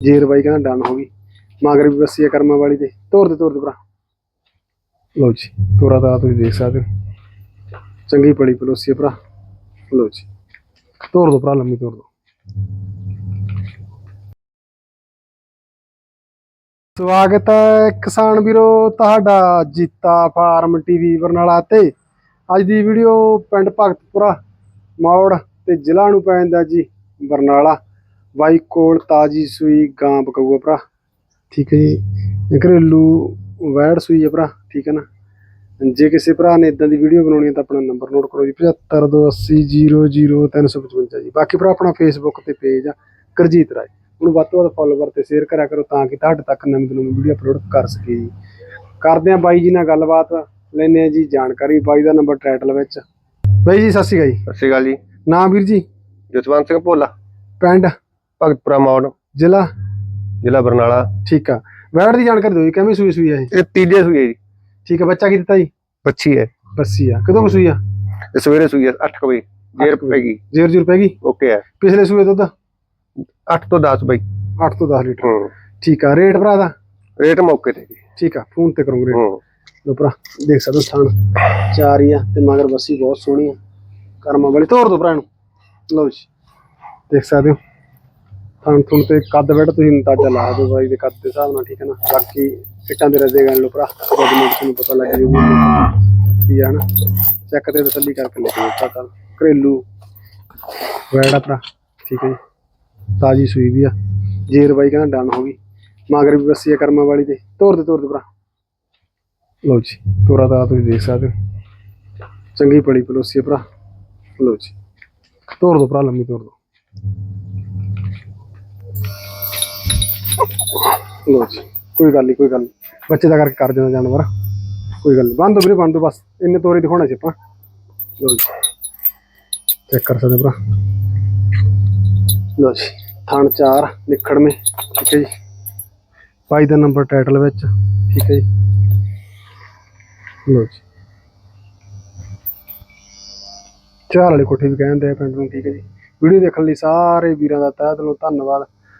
ਜੇਰ ਬਾਈ ਕਹਿੰਦਾ ਡਨ ਹੋ ਗਈ। ਮਗਰ ਵੀ ਬੱਸੀ ਆ ਕਰਮਾਂ ਵਾਲੀ ਤੇ। ਤੋਰ ਦੇ ਤੋਰ ਦੇ ਭਰਾ। ਲਓ ਜੀ ਤੋਰਾ ਤਾਂ ਤੁਸੀਂ ਦੇਖ ਸਕਦੇ ਹੋ। ਚੰਗੀ ਪੜੀ ਪਲੋਸੀ ਭਰਾ। ਲਓ ਜੀ। ਤੋਰ ਦੋ ਭਰਾ ਲੰਮੀ ਤੋਰ ਦੋ। ਸਵਾਗਤ ਹੈ ਕਿਸਾਨ ਵੀਰੋ ਤੁਹਾਡਾ ਜੀਤਾ ਫਾਰਮ ਟੀਵੀ ਬਰਨਾਲਾ ਤੇ। ਅੱਜ ਦੀ ਵੀਡੀਓ ਪਿੰਡ ਭਗਤਪੁਰਾ ਮੌੜ ਤੇ ਜ਼ਿਲ੍ਹਾ ਨੂੰ ਪੈਂਦਾ ਜੀ ਬਰਨਾਲਾ। ਬਾਈ ਕੋਲ ਤਾਜੀ ਸੂਈ ਗਾਂ ਬਕਊਆ ਭਰਾ। ਠੀਕ ਹੈ ਜੀ। ਘਰੇਲੂ ਵੈੜ ਸੂਈ ਹੈ ਭਰਾ ਠੀਕ ਹੈ ਨਾ? ਜੇ ਕਿਸੇ ਭਰਾ ਨੇ ਇਦਾਂ ਦੀ ਵੀਡੀਓ ਬਣਾਉਣੀ ਹੈ ਤਾਂ ਆਪਣਾ ਨੰਬਰ ਨੋਟ ਕਰੋ ਜੀ 7528000355 ਜੀ। ਬਾਕੀ ਭਰਾ ਆਪਣਾ ਫੇਸਬੁੱਕ ਤੇ ਪੇਜ ਆ ਕਰਜੀਤ ਰਾਏ। ਉਹਨੂੰ ਵੱਧ ਤੋਂ ਵੱਧ ਫੋਲੋਵਰ ਤੇ ਸ਼ੇਅਰ ਕਰਿਆ ਕਰੋ ਤਾਂ ਕਿ ਤੁਹਾਡੇ ਤੱਕ ਨਵੀਂ ਤੋਂ ਨਵੀਂ ਵੀਡੀਓ ਅਪਲੋਡ ਕਰ ਸਕੀਏ ਜੀ। ਕਰਦੇ ਆ ਬਾਈ ਜੀ ਨਾਲ ਗੱਲਬਾਤ ਲੈਨੇ ਆ ਜੀ ਜਾਣਕਾਰੀ ਬਾਈ ਦਾ ਨੰਬਰ ਟਾਈਟਲ ਵਿੱਚ। ਬਾਈ ਜੀ ਸਤਿ ਸ਼੍ਰੀ ਅਕਾਲ ਜੀ। ਸਤਿ ਸ਼੍ਰੀ ਅਕਾਲ ਜੀ। ਨਾਮ ਵੀਰ ਜੀ? ਜਸਵੰਤ ਸਿੰਘ ਭੋਲਾ। ਪਿੰਡ? ਭਗਤਪੁਰਾ ਮੌੜ। ਜ਼ਿਲ੍ਹਾ? ਜ਼ਿਲ੍ਹਾ ਬਰਨਾਲਾ। ਠੀਕ ਆ। ਵੈੜ ਦੀ ਜਾਣਕਾਰੀ ਦਿਓ ਜੀ ਕਿਵੇਂ ਸੂਈ ਸੂਈ ਆ ਇਹ? ਇਹ ਤੀਜੇ ਸੂਈ ਹੈ ਜੀ। ਠੀਕ ਆ ਬੱਚਾ ਕੀ ਦਿੱਤਾ ਜੀ? ਬੱਚੀ ਹੈ। ਬੱਸੀ ਆ। ਕਦੋਂ ਕੁ ਸੂਈ ਆ? ਇਹ ਸਵੇਰੇ ਸੂਈ ਹੈ 8 ਵਜੇ। ਜੇਰ। ਪੈਗੀ ਜੇਰ ਜੂਰ ਪੈ ਗਈ? ਓਕੇ ਹੈ। ਪਿਛਲੇ ਸੂਏ ਦੁੱਧ 8 ਤੋਂ 10 ਬਈ। 8 ਤੋਂ 10 ਲੀਟਰ। ਹੂੰ। ਠੀਕ ਆ ਰੇਟ ਭਰਾ ਦਾ? ਰੇਟ ਮੌਕੇ ਤੇ। ਠੀਕ ਆ ਫੋਨ ਤੇ ਕਰੂੰਗੇ ਰੇਟ। ਹੂੰ। ਲੋ ਭਰਾ ਦੇਖ ਸਕਦੇ ਹੋ ਥਣ ਚਾਰ ਹੀ ਆ ਤੇ ਮਗਰ ਬੱਸੀ ਬਹੁਤ ਸੋਹਣੀ ਆ। ਕਰਮਾਂ ਵਾਲੀ ਤੋਰ ਦੋ ਭਰਾ ਨੂੰ ਲਓ ਜੀ। ਦੇਖ ਸਕਦੇ ਹੋ। ਥਣ ਥੁਣ ਤੇ ਕੱਦ ਬੈਠ ਤੁਸੀਂ ਅੰਦਾਜ਼ਾ ਲਾ ਦਿਓ ਬਾਈ ਦੇ ਕੱਦ ਦੇ ਹਿਸਾਬ ਨਾਲ, ਠੀਕ ਹੈ ਨਾ? ਬਾਕੀ ਇੱਟਾਂ ਦੇ ਰਦੇ ਗੱਲ ਲੋ ਭਰਾ, ਜਦ ਮੈਨੂੰ ਤੁਹਾਨੂੰ ਪਤਾ ਲੱਗ ਜੂਗਾ ਕੀ ਆ ਨਾ? ਚੈੱਕ ਤੇ ਤਸੱਲੀ ਕਰਕੇ ਲੈ ਕੇ ਪਤਾ ਘਰੇਲੂ ਵੈੜਾ ਭਰਾ, ਠੀਕ ਹੈ ਜੀ। ਤਾਜੀ ਸੂਈ ਵੀ ਆ। ਜੇਰ ਬਾਈ ਕਹਿੰਦਾ ਡਨ ਹੋ ਗਈ। ਮਗਰ ਵੀ ਬੱਸੀ ਆ ਵਾਲੀ ਤੇ। ਤੋਰ ਦੇ ਤੋਰ ਦੇ ਭਰਾ। ਲਓ ਜੀ, ਤੋਰਾ ਤਾਂ ਤੁਸੀਂ ਦੇਖ ਸਕਦੇ ਹੋ। ਚੰਗੀ ਪੜੀ ਪਲੋਸੀ ਭਰਾ। ਲਓ ਜੀ। ਤੋਰ ਦੋ ਭਰਾ, ਲੰਮੀ ਤੋਰ ਦੋ। ਲੋ ਜੀ, ਕੋਈ ਗੱਲ ਨਹੀਂ ਕੋਈ ਗੱਲ ਨੀ। ਬੱਚੇ ਦਾ ਕਰਕੇ ਕਰ ਦੇਣਾ ਜਾਨਵਰ। ਕੋਈ ਗੱਲ ਨਹੀਂ ਬੰਦ ਵੀਰੇ, ਬੰਦ ਬਸ। ਇੰਨੇ ਤੋਰੇ ਦਿਖਾਉਣਾ ਸੀ ਆਪਾਂ। ਲਓ ਜੀ। ਚੈੱਕ ਕਰ ਸਕਦੇ ਭਰਾ। ਲਓ ਜੀ। ਥਣ ਚਾਰ ਨਿਖੜ ਮੇ ਠੀਕ ਹੈ ਜੀ। ਬਾਈ ਦਾ ਨੰਬਰ ਟਾਈਟਲ ਵਿੱਚ। ਠੀਕ ਹੈ ਜੀ। ਲੋ ਜੀ। ਚਾਰ ਵਾਲੀ ਕੋਠੀ ਵੀ ਕਹਿੰਦੇ ਆ ਪਿੰਡ ਨੂੰ। ਠੀਕ ਹੈ ਜੀ। ਵੀਡੀਓ ਦੇਖਣ ਲਈ ਸਾਰੇ ਵੀਰਾਂ ਦਾ ਤਹਿ ਦਿਲੋਂ ਧੰਨਵਾਦ।